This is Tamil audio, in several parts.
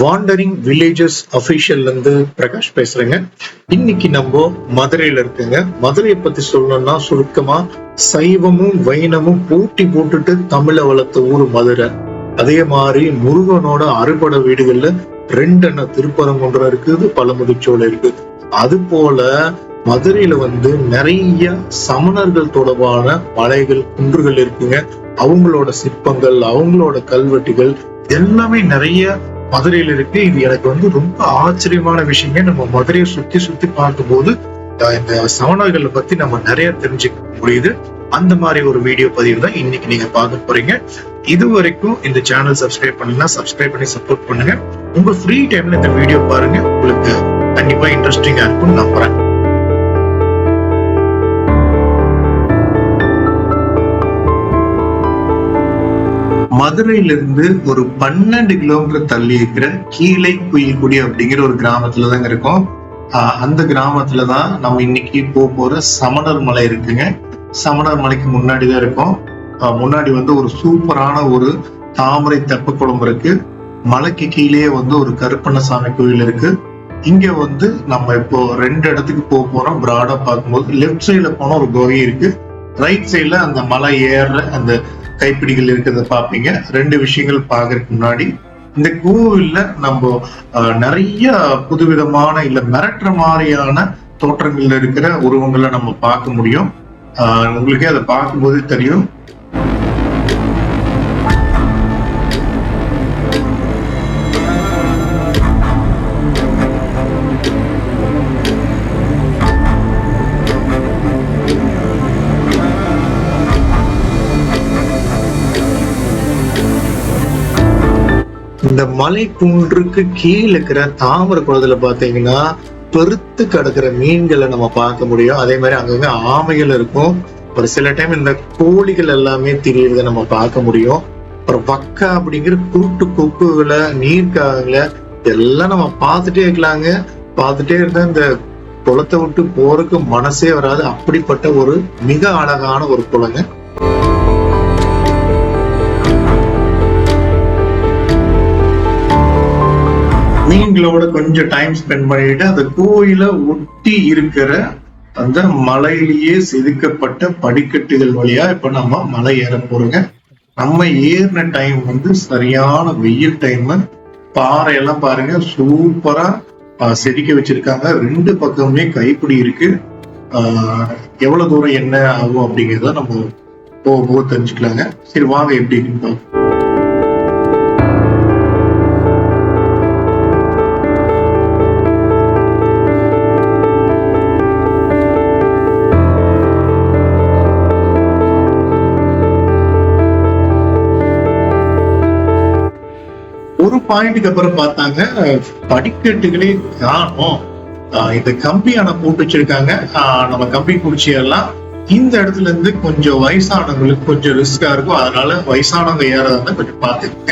வாண்டரிங் வில்லேஜஸ் அபிஷியல்ல இருந்து பிரகாஷ் பேசுறேங்க. இன்னைக்கு நம்ம மதுரையில இருக்குங்க. மதுரையை பத்தி சொல்லணும்னா சுருக்கமா சைவமும் வைணமும் பூட்டி போட்டுட்டு தமிழை வளர்த்த ஊர் மதுரை. அதே மாதிரி முருகனோட அறுபடை வீடுகள்ல ரெண்டெண்ண திருப்பரங்குன்றம் இருக்குது பழமுதிச்சோலை இருக்கு அது போல மதுரையில வந்து நிறைய சமணர்கள் தொடர்பான மலைகள் குன்றுகள் இருக்குங்க. அவங்களோட சிற்பங்கள் அவங்களோட கல்வெட்டுகள் எல்லாமே நிறைய மதுரையில இருக்கு. இது எனக்கு வந்து ரொம்ப ஆச்சரியமான விஷயமே நம்ம மதுரையை சுத்தி சுத்தி பார்க்கும்போது இந்த சவணர்களை பத்தி நம்ம நிறைய தெரிஞ்சுக்க முடியுது. அந்த மாதிரி ஒரு வீடியோ பதிவு தான் இன்னைக்கு நீங்க பார்க்க போறீங்க. இது வரைக்கும் இந்த சேனல் சப்ஸ்கிரைப் பண்ணலாம் சப்ஸ்கிரைப் பண்ணி சப்போர்ட் பண்ணுங்க. உங்க ஃப்ரீ டைம்ல இந்த வீடியோ பாருங்க. உங்களுக்கு கண்டிப்பா இன்ட்ரெஸ்டிங்கா இருக்கும்னு நம்புறேன். மதுரையிலிருந்து ஒரு பன்னெண்டு கிலோமீட்டர் தள்ளி இருக்கிற கீழே குயில்குடி அப்படிங்கிற ஒரு கிராமத்துல தாங்க இருக்கோம் அந்த கிராமத்துல தான் நம்ம இன்னைக்கு போக போற சமணர் மலை இருக்குங்க. சமணர் மலைக்கு முன்னாடி தான் இருக்கோம் முன்னாடி வந்து ஒரு சூப்பரான ஒரு தாமரை தெப்ப குளம் இருக்கு. மலைக்கு கீழே வந்து ஒரு கருப்பண்ணசாமி கோயில் இருக்கு. இங்க வந்து நம்ம இப்போ ரெண்டு இடத்துக்கு போக போறோம். பிராடா பார்க்கும்போது லெஃப்ட் சைடுல போனா ஒரு கோகை இருக்கு. ரைட் சைடுல அந்த மலை ஏறுற அந்த கைப்பிடிகள் இருக்கிறத பார்ப்பீங்க. ரெண்டு விஷயங்கள் பார்க்கறதுக்கு முன்னாடி இந்த கோவில்ல நம்ம அஹ், நிறைய புதுவிதமான இல்ல மிரட்டுற மாதிரியான தோற்றங்கள்ல இருக்கிற உருவங்களை நம்ம பார்க்க முடியும். உங்களுக்கே அதை பார்க்கும்போது தெரியும். இந்த மலை குன்றுக்கு கீழே இருக்கிற தாமரை குளத்துல பாத்தீங்கன்னா பெருத்து கிடக்கிற மீன்களை நம்ம பார்க்க முடியும். அதே மாதிரி அங்கங்க ஆமைகள் இருக்கும். ஒரு சில டைம் இந்த கோழிகள் எல்லாமே திரியறத நம்ம பார்க்க முடியும். அப்புறம் வக்கா அப்படிங்கிற கூட்டு கொக்குகளை நீர்க்காகல இதெல்லாம் நம்ம பார்த்துட்டே இருக்கலாங்க. பார்த்துட்டே இருந்தா இந்த குளத்தை விட்டு போறதுக்கு மனசே வராது. அப்படிப்பட்ட ஒரு மிக அழகான ஒரு குளங்க. நீங்களோட கொஞ்சம் டைம் ஸ்பெண்ட் பண்ணிட்டு அந்த கோயில ஒட்டி இருக்கிற அந்த மலையிலேயே செதுக்கப்பட்ட படிக்கட்டுகள் வழியா இப்ப நம்ம மலை ஏற போறோங்க. நம்ம ஏறின டைம் வந்து சரியான வெயில் டைம் பாறை எல்லாம் பாருங்க சூப்பரா செதுக்க வச்சிருக்காங்க. ரெண்டு பக்கமுமே கைப்பிடி இருக்கு. ஆஹ், எவ்வளவு தூரம் என்ன ஆகும் அப்படிங்கறத நம்ம போக போக தெரிஞ்சுக்கலாங்க. சரி வாங்க எப்படி இருக்குன்னு பார்ப்போம். ஒரு பாயிண்ட்டுக்கு அப்புறம் பார்த்தாங்க படிக்கட்டுகளே காணும். இந்த கம்பியான போட்டு வச்சிருக்காங்க. ஆஹ் நம்ம கம்பி குடிச்சி எல்லாம் இந்த இடத்துல இருந்து கொஞ்சம் வயசானவங்களுக்கு கொஞ்சம் ரிஸ்கா இருக்கும். அதனால வயசானவங்க ஏறதான் கொஞ்சம் பார்த்துக்கங்க.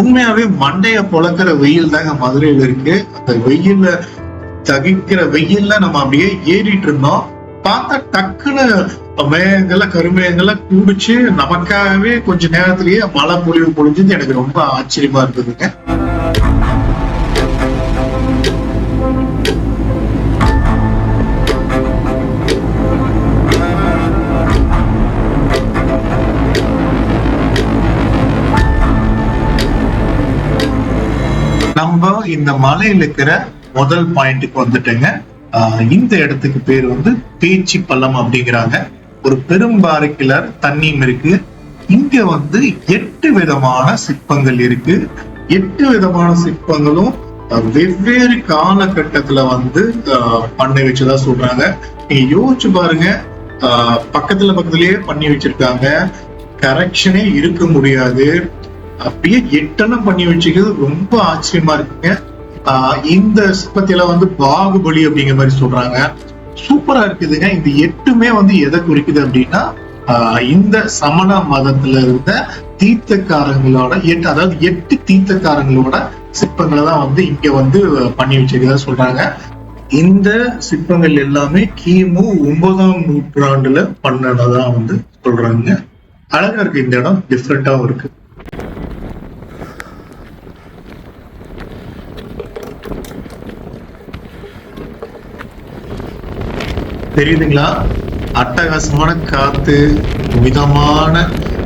உண்மையாவே மண்டைய பொழக்கிற வெயில் தாங்க மதுரையில இருக்கு. அந்த வெயில்ல தகிக்கிற வெயில்ல நம்ம அப்படியே ஏறிட்டு இருந்தோம். பார்த்தா டக்குன்னு மேகங்கள கருமேகங்கள குடிச்சு நமக்காகவே கொஞ்ச நேரத்திலேயே மழை பொழிவு பொழிஞ்சது. எனக்கு ரொம்ப ஆச்சரியமா இருந்ததுங்க. நம்ம இந்த மலையில இருக்கிற முதல் பாயிண்ட்டுக்கு வந்துட்டேங்க. ஆஹ் இந்த இடத்துக்கு பேர் வந்து பேச்சி பள்ளம் அப்படிங்கிறாங்க. ஒரு பெரும்பாறை கிளர் தண்ணியும் இருக்கு. இங்க வந்து எட்டு விதமான சிற்பங்கள் இருக்கு. எட்டு விதமான சிற்பங்களும் வெவ்வேறு காலகட்டத்துல வந்து ஆஹ் பண்ணி வச்சதா சொல்றாங்க. நீங்க யோசிச்சு பாருங்க. ஆஹ் பக்கத்துல பக்கத்துலயே பண்ணி வச்சிருக்காங்க. கரெக்ஷனே இருக்க முடியாது. அப்படியே எட்டனம் பண்ணி வச்சுக்கிறது ரொம்ப ஆச்சரியமா இருக்குங்க. ஆஹ் இந்த சிற்பத்தில வந்து பாகுபலி அப்படிங்கிற மாதிரி சொல்றாங்க. சூப்பரா இருக்குதுங்க. இந்த எட்டுமே வந்து எதை குறிக்குது அப்படின்னா ஆஹ் இந்த சமண மதத்துல இருந்த தீர்த்தக்காரங்களோட எட்டு அதாவது எட்டு தீர்த்தக்காரங்களோட சிற்பங்களை தான் வந்து இங்க வந்து பண்ணி வச்சிருக்கதா சொல்றாங்க. இந்த சிற்பங்கள் எல்லாமே கிமு ஒன்பதாம் நூற்றாண்டுல பண்ணதான் வந்து சொல்றாங்க. அழகா இருக்கு. இந்த இடம் டிஃப்ரெண்டாவும் இருக்கு. தெரியுதுங்களா? அட்டகாசமான காத்து மிதமான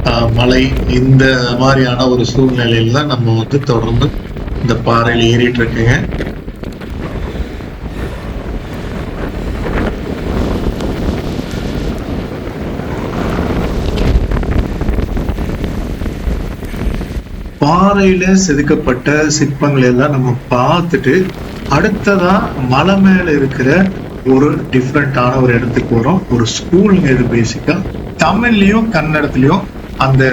ஆஹ், மழை இந்த மாதிரியான ஒரு சூழ்நிலையில தான் நம்ம வந்து தொடர்ந்து இந்த பாறையில் ஏறிட்டு இருக்குங்க. பாறையில செதுக்கப்பட்ட சிற்பங்களை எல்லாம் நம்ம பார்த்துட்டு அடுத்ததா மலை மேல இருக்கிற ஒரு டிஃப்ரெண்டான ஒரு இடத்துக்கு வரும் ஒரு ஸ்கூலுங்க இது பேசிக்கா தமிழ்லயும் கன்னடத்துலயும் அந்த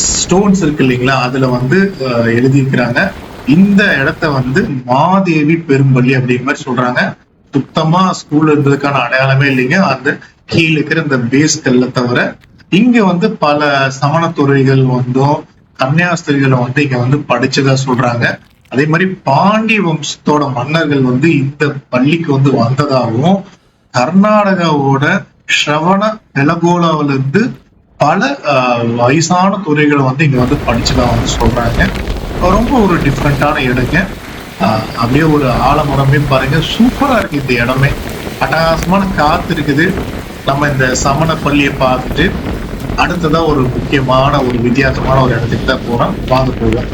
ஸ்டோன்ஸ் இருக்கு இல்லைங்களா? அதுல வந்து எழுதியிருக்கிறாங்க. இந்த இடத்த வந்து மாதேவி பெரும்பள்ளி அப்படிங்கிற மாதிரி சொல்றாங்க. சுத்தமா ஸ்கூல் இருந்ததுக்கான அடையாளமே இல்லைங்க. அந்த கீழே இருக்கிற இந்த பேஸ் கல்ல தவிர இங்க வந்து பல சமணத்துறைகள் வந்தும் கன்னியாஸ்திரிகளை வந்து இங்க வந்து படிச்சதா சொல்றாங்க. அதே மாதிரி பாண்டி வம்சத்தோட மன்னர்கள் வந்து இந்த பள்ளிக்கு வந்து வந்ததாகவும் கர்நாடகாவோட ஸ்ரவண பெலகோலாவில இருந்து பல ஆஹ், வயசான துறைகளை வந்து இங்க வந்து படிச்சதா வந்து சொல்றாங்க. ரொம்ப ஒரு டிஃப்ரெண்டான இடங்க. ஆஹ், அப்படியே ஒரு ஆலமரமே பாருங்க. சூப்பரா இருக்கு இந்த இடமே. அட்டகாசமான காத்து இருக்குது. நம்ம இந்த சமண பள்ளியை பார்த்துட்டு அடுத்ததா ஒரு முக்கியமான ஒரு வித்தியாசமான ஒரு இடத்துக்கு தான் போறோம். வாங்க போவோம்.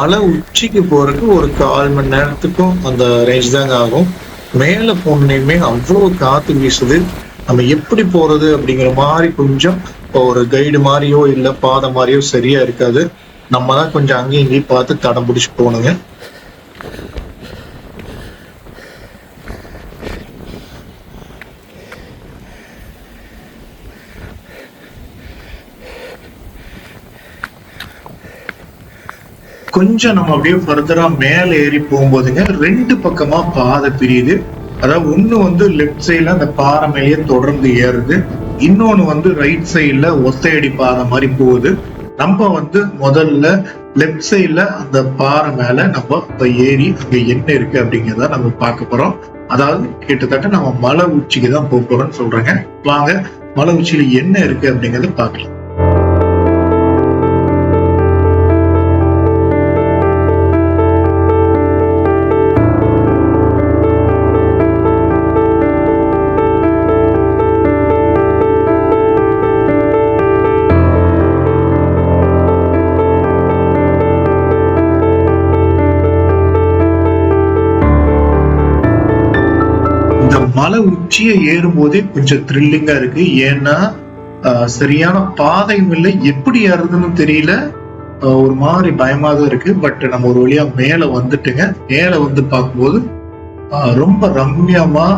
மலை உச்சிக்கு போறதுக்கு ஒரு கால் மணி நேரத்துக்கும் அந்த ரேஞ்ச் தாங்க ஆகும். மேல போனேயுமே அவ்வளவு காத்து வீசுது. நம்ம எப்படி போறது அப்படிங்கிற மாதிரி கொஞ்சம் இப்போ ஒரு கைடு மாதிரியோ இல்ல பாதை மாதிரியோ சரியா இருக்காது. நம்ம தான் கொஞ்சம் அங்கேயும் இங்கேயும் பார்த்து தடம் பிடிச்சு போகணுங்க கொஞ்சம் நம்ம அப்படியே ஃபர்தரா மேல ஏறி போகும்போதுங்க ரெண்டு பக்கமா பாதை பிரியுது. அதாவது ஒண்ணு வந்து லெஃப்ட் சைட்ல அந்த பாறை மேலேயே தொடர்ந்து ஏறுது. இன்னொன்னு வந்து ரைட் சைட்ல ஒத்தையடி பாதை மாதிரி போகுது. நம்ம வந்து முதல்ல லெஃப்ட் சைட்ல அந்த பாறை மேல நம்ம இப்ப ஏறி அங்க என்ன இருக்கு அப்படிங்கிறத நம்ம பார்க்க போறோம். அதாவது கிட்டத்தட்ட நம்ம மலை உச்சிக்கு தான் போக போறோம்னு சொல்றேங்க. வாங்க மலை உச்சியில என்ன இருக்கு அப்படிங்கறத பார்க்கலாம். மலை உச்சியை ஏறும்போதே கொஞ்சம் த்ரில்லிங்கா இருக்கு. ஏன்னா ஆஹ், சரியான பாதையும் இல்லை. எப்படி ஏறுதுன்னு தெரியல. ஒரு மாதிரி பயமா தான் இருக்கு. பட் நம்ம ஒரு வழியா மேல வந்துட்டுங்க. மேல வந்து பார்க்கும்போது ஆஹ், ரொம்ப ரம்யமா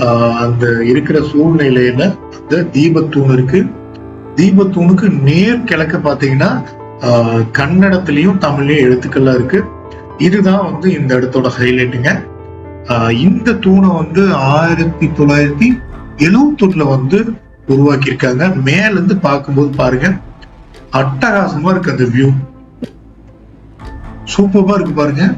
ஆஹ், அந்த இருக்கிற சூழ்நிலையில அந்த தீபத்தூண் இருக்கு. தீபத்தூணுக்கு நேர் கிழக்க பாத்தீங்கன்னா ஆஹ், கன்னடத்திலயும் தமிழ்லயும் எழுத்துக்கள்லாம் இருக்கு. இதுதான் வந்து இந்த இடத்தோட ஹைலைட்டுங்க இந்த தூணை வந்து ஆயிரத்தி தொள்ளாயிரத்தி எழுவத்தொன்னுல வந்து உருவாக்கியிருக்காங்க. மேல இருந்து பார்க்கும்போது பாருங்க அட்டகாசமா இருக்கு அந்த வியூ சூப்பரா இருக்கு பாருங்க.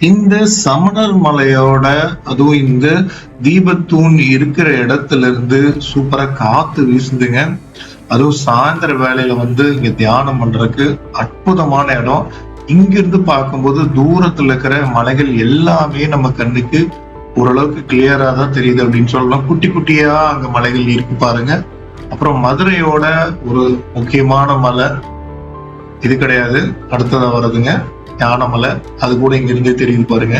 இந்த சமணர் மலையோட அதுவும் இந்த தீபத்தூண் இருக்கிற இடத்துல இருந்து சூப்பரா காத்து வீசுதுங்க. அதுவும் சாயந்தர வேலையில வந்து இங்க தியானம் பண்றதுக்கு அற்புதமான இடம். இங்கிருந்து பார்க்கும்போது தூரத்துல இருக்கிற மலைகள் எல்லாமே நம்ம கண்ணுக்கு ஓரளவுக்கு கிளியரா தான் தெரியுது அப்படின்னு சொல்லலாம். குட்டி குட்டியா அங்க மலைகள் இருக்கு பாருங்க. அப்புறம் மதுரையோட ஒரு முக்கியமான மலை. இது கிடையாது. அடுத்ததா வருதுங்க ஞானமலை அது கூட இங்க இருந்தே தெரியுது பாருங்க.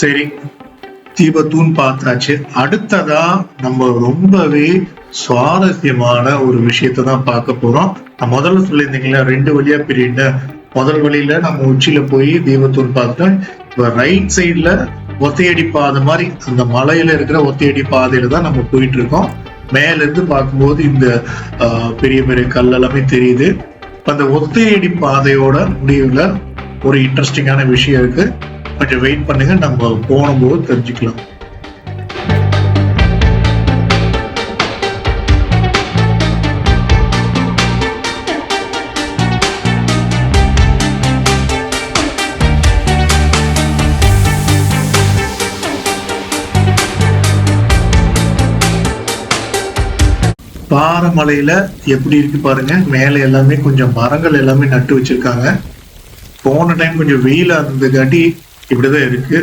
சரி தீபத்தூண் பார்த்தாச்சு. அடுத்ததா நம்ம ரொம்பவே சுவாரஸ்யமான ஒரு விஷயத்தை தான் பார்க்க போறோம். நான் முதல்ல சொல்லியிருந்தீங்களா ரெண்டு வழியா பிரியுன்னு முதல் வழியில நம்ம உச்சியில போய் தீபத்தூண் பார்த்தோம் இப்ப ரைட் சைடுல ஒத்தையடி பாதை மாதிரி அந்த மலையில இருக்கிற ஒத்தையடி பாதையில தான் நம்ம போயிட்டு இருக்கோம். மேல இருந்து பார்க்கும்போது இந்த ஆஹ், பெரிய பெரிய கல் எல்லாமே தெரியுது. அந்த ஒத்தையடி பாதையோட முடிவுல ஒரு இன்ட்ரெஸ்டிங்கான விஷயம் இருக்கு. கொஞ்சம் வெயிட் பண்ணுங்க. நம்ம போகும்போது தெரிஞ்சுக்கலாம். பாறைமலையில எப்படி இருக்கு பாருங்க. மேல எல்லாமே கொஞ்சம் மரங்கள் எல்லாமே நட்டு வச்சிருக்காங்க. போன டைம் கொஞ்சம் வெயிலா இருந்ததுக்காட்டி இப்படிதான் இருக்கு.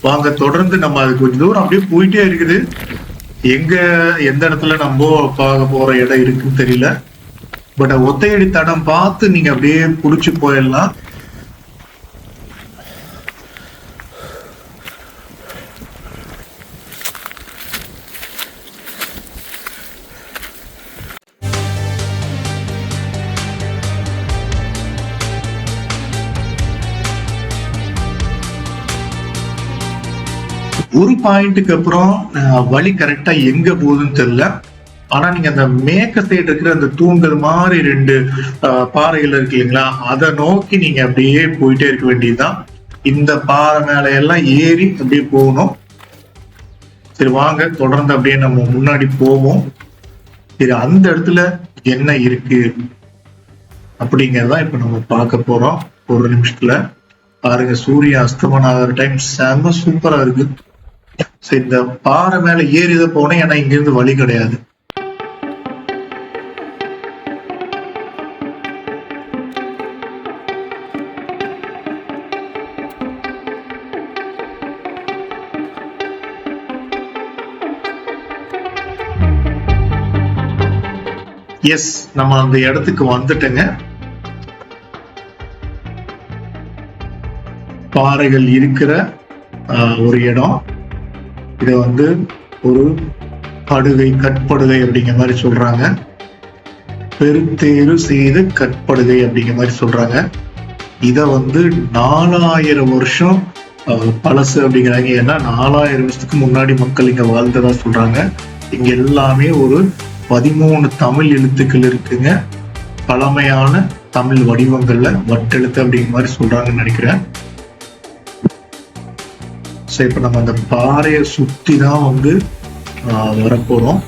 வாங்க தொடர்ந்து நம்ம அது கொஞ்சம் தூரம் அப்படியே போயிட்டே இருக்குது. எங்க எந்த இடத்துல நம்ம பார்க்க போற இடம் இருக்குன்னு தெரியல. பட் ஒத்தையடி தடம் பார்த்து நீங்க அப்படியே புடிச்சு போயிடலாம். ஒரு பாயிண்ட்டுக்கு அப்புறம் வலி வழி கரெக்டா எங்க போகுதுன்னு தெரியல. ஆனா நீங்க அந்த மேக்க சைடு இருக்கிற அந்த தூங்கல் மாதிரி ரெண்டு பாறைகள் இருக்கு இல்லைங்களா? அதை நோக்கி நீங்க அப்படியே போயிட்டே இருக்க வேண்டியதுதான். இந்த பாறை மேல எல்லாம் ஏறி அப்படியே போகணும். சரி வாங்க. தொடர்ந்து அப்படியே நம்ம முன்னாடி போவோம். சரி அந்த இடத்துல என்ன இருக்கு? அப்படிங்கறதான் இப்ப நம்ம பார்க்க போறோம். ஒரு நிமிஷத்துல. பாருங்க சூரிய அஸ்தமனம் ஆகிற டைம் செம சூப்பரா இருக்கு. இந்த பாறை மேல ஏறிதான் போனேன் ஏன்னா இங்க இருந்து வழி கிடையாது. எஸ் நம்ம அந்த இடத்துக்கு வந்துட்டேங்க. பாறைகள் இருக்கிற ஆஹ், ஒரு இடம். இத வந்து ஒரு படுகை கட்படுகை அப்படிங்கிற மாதிரி சொல்றாங்க. பெருத்தேறு செய்து கட்படுகை அப்படிங்கிற மாதிரி சொல்றாங்க. இதை வந்து நாலாயிரம் வருஷம் பழசு அப்படிங்கிறாங்க. ஏன்னா நாலாயிரம் வருஷத்துக்கு முன்னாடி மக்கள் இங்க வாழ்ந்ததா சொல்றாங்க. இங்க எல்லாமே ஒரு பதிமூணு தமிழ் எழுத்துக்கள் இருக்குங்க. பழமையான தமிழ் வடிவங்கள்ல வட்டெழுத்து அப்படிங்கிற மாதிரி சொல்றாங்கன்னு நினைக்கிறேன். ஸோ இப்போ நம்ம அந்த பாறையை சுற்றி தான் வந்து ஆஹ், வரப்போறோம்.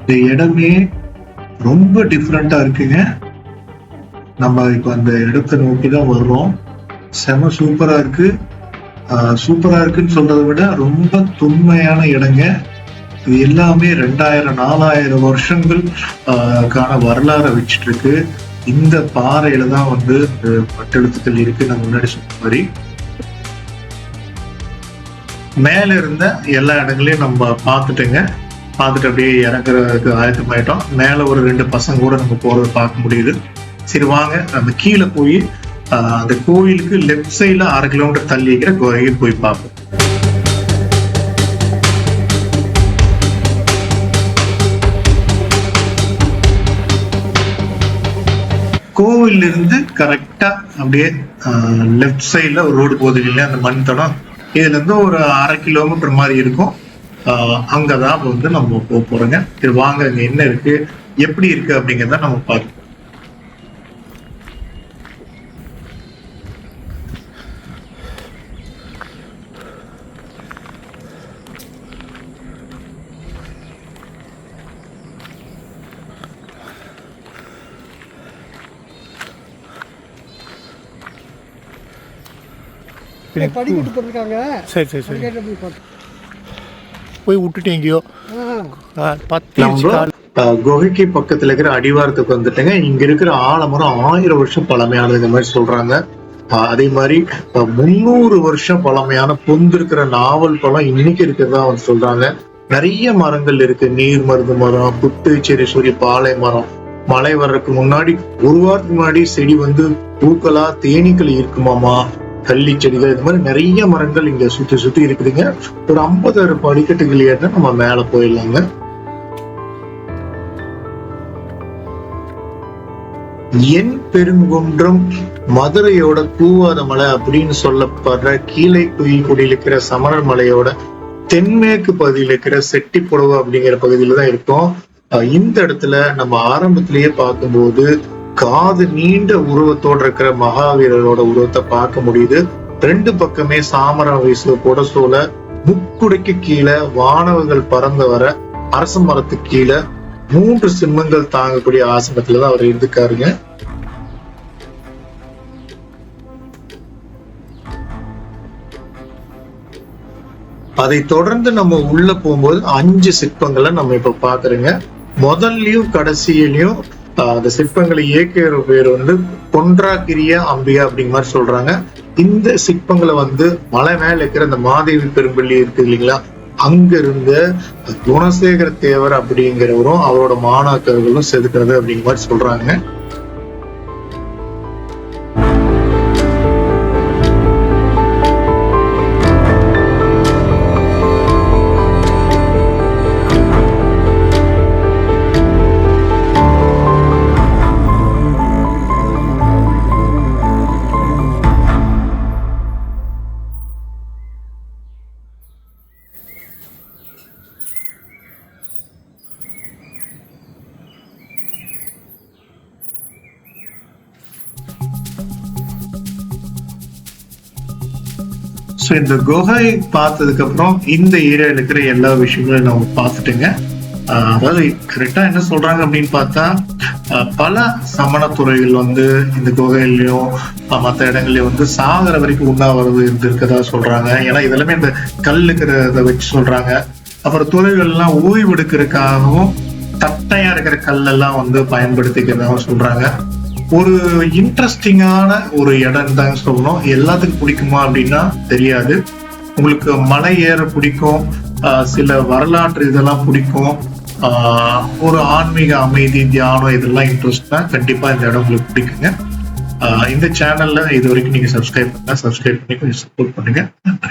இந்த இடமே ரொம்ப டிஃப்ரெண்டா இருக்குங்க. நம்ம இப்போ அந்த இடத்தை நோக்கி தான் வர்றோம். செம சூப்பரா இருக்கு. ஆஹ், சூப்பரா இருக்குன்னு சொல்றதை விட ரொம்ப தொன்மையான இடங்க. இது எல்லாமே ரெண்டாயிரம் நாலாயிரம் வருஷங்கள் கான வரலாறை வச்சுட்டு இருக்கு இந்த பாறையில தான் வந்து இந்த பட்டெழுத்துக்கள் இருக்கு. நான் முன்னாடி சொன்ன மாதிரி. மேல இருந்த எல்லா இடங்களையும் நம்ம பார்த்துட்டுங்க. பார்த்துட்டு அப்படியே இறங்குறதுக்கு ஆயத்தமாயிட்டோம். மேல ஒரு ரெண்டு பசங்க கூட நம்ம போறதை பார்க்க முடியுது. சரி வாங்க. அந்த கீழே போய் ஆஹ், அந்த கோயிலுக்கு லெஃப்ட் சைட்ல அரை கிலோமீட்டர் தள்ளி இருக்கிற கோயில் போய் பார்ப்போம். கோவில் இருந்து கரெக்டா அப்படியே லெஃப்ட் சைட்ல ஒரு ரோடு போகுது இல்லையா அந்த மண் தடம் இதுல இருந்து ஒரு அரை கிலோமீட்டர் மாதிரி இருக்கும். அங்கதான் வந்து நம்ம போக போறோங்க. சரி வாங்க அங்க என்ன இருக்கு எப்படி இருக்கு அப்படிங்கறத நம்ம பார்க்கலாம் இங்க படிக்கட்டு போட்டிருக்காங்க. சரி சரி சரி. படிக்கட்டு போய் விட்டுட்டு எங்கேயோ? பத்து குகைக்கு பக்கத்துல இருக்கிற அடிவாரத்துக்கு வந்துட்டுங்க. இங்க இருக்கிற ஆலமரம் ஆயிரம் வருஷம் பழமையானதுங்க மாதிரி சொல்றாங்க. அதே மாதிரி முந்நூறு வருஷம் பழமையான பொந்து இருக்கிற நாவல் பழம் இன்னைக்கு இருக்கிறதா வந்து சொல்றாங்க. நிறைய மரங்கள் இருக்கு. நீர் மருந்து மரம் புத்துச்சேரி சூரிய பாலை மரம். மழை வர்றதுக்கு முன்னாடி ஒரு வாரத்துக்கு முன்னாடி செடி வந்து பூக்களா தேனீக்கள் இருக்குமாமா கள்ளி செடிகள் இது மாதிரி நிறைய மரங்கள் இங்க சுத்தி சுத்தி இருக்குதுங்க. ஒரு ஐம்பது படிக்கட்டுகள் ஏறினா நம்ம மேல போயிடலாங்க. என் பெருங்குன்றம் மதுரையோட கூவாத மலை அப்படின்னு சொல்லப்படுற கீழே குயில் இருக்கிற சமணர் மலையோட தென்மேற்கு பகுதியில் இருக்கிற செட்டிப்புடவு அப்படிங்கிற பகுதியில தான் இருக்கோம் இந்த இடத்துல நம்ம ஆரம்பத்திலேயே பார்க்கும்போது காது நீண்ட உருவத்தோட இருக்கிற மகாவீரரோட உருவத்தை பார்க்க முடியுது. ரெண்டு பக்கமே சாமரம் வீசு புடசோல முக்குடைக்கு கீழே வானவர்கள் பறந்து வர அரச மரத்துக்கு கீழே மூன்று சிம்மங்கள் தாங்கக்கூடிய ஆசனத்துல தான் அவர் இருந்துக்காருங்க. அதை தொடர்ந்து நம்ம உள்ள போகும்போது அஞ்சு சிற்பங்களை நம்ம இப்ப பாக்குறோங்க முதல்லயும் கடைசியிலயும் அந்த சிற்பங்களை இயக்கிற பேர் வந்து பொன்றாக்கிரிய அம்பிகா அப்படிங்கிற மாதிரி சொல்றாங்க. இந்த சிற்பங்களை வந்து மலை மேல இருக்கிற அந்த மாதேவி பெரும்பள்ளி இருக்கு இல்லைங்களா? அங்க இருந்த குணசேகர தேவர் அப்படிங்கிறவரும் அவரோட மாணாக்கர்களும் செதுக்கிறது அப்படிங்கிற மாதிரி சொல்றாங்க. ஸோ இந்த குகை பார்த்ததுக்கு அப்புறம் இந்த ஏரியால இருக்கிற எல்லா விஷயங்களும் நம்ம பார்த்துட்டுங்க. ஆஹ் அதாவது கரெக்டா என்ன சொல்றாங்க அப்படின்னு பார்த்தா ஆஹ் பல சமணத்துறைகள் வந்து இந்த குகையிலயும் மற்ற மத்த இடங்கள்லயும் வந்து சாகர வரைக்கும் உண்ணாவிரதம் இருந்திருக்கதா சொல்றாங்க. ஏன்னா இதெல்லாமே இந்த கல் இருக்கிறத வச்சு சொல்றாங்க. அப்புறம் துறைகள் எல்லாம் ஓய்வு எடுக்கிறதுக்காகவும் தட்டையா இருக்கிற கல்லெல்லாம் வந்து பயன்படுத்திக்கிறதாகவும் சொல்றாங்க. ஒரு இன்ட்ரெஸ்டிங்கான ஒரு இடம் தான் சொல்லணும். எல்லாத்துக்கும் பிடிக்குமா அப்படின்னா தெரியாது. உங்களுக்கு மலை ஏற பிடிக்கும். ஆஹ் சில வரலாற்று இதெல்லாம் பிடிக்கும். ஆஹ் ஒரு ஆன்மீக அமைதி தியானம் இதெல்லாம் இன்ட்ரெஸ்ட்னா கண்டிப்பா இந்த இடம் உங்களுக்கு பிடிக்குங்க. ஆஹ் இந்த சேனல்ல இது வரைக்கும் நீங்க சப்ஸ்கிரைப் பண்ணா சப்ஸ்கிரைப் பண்ணி கொஞ்சம் சப்போர்ட் பண்ணுங்க. நன்றி.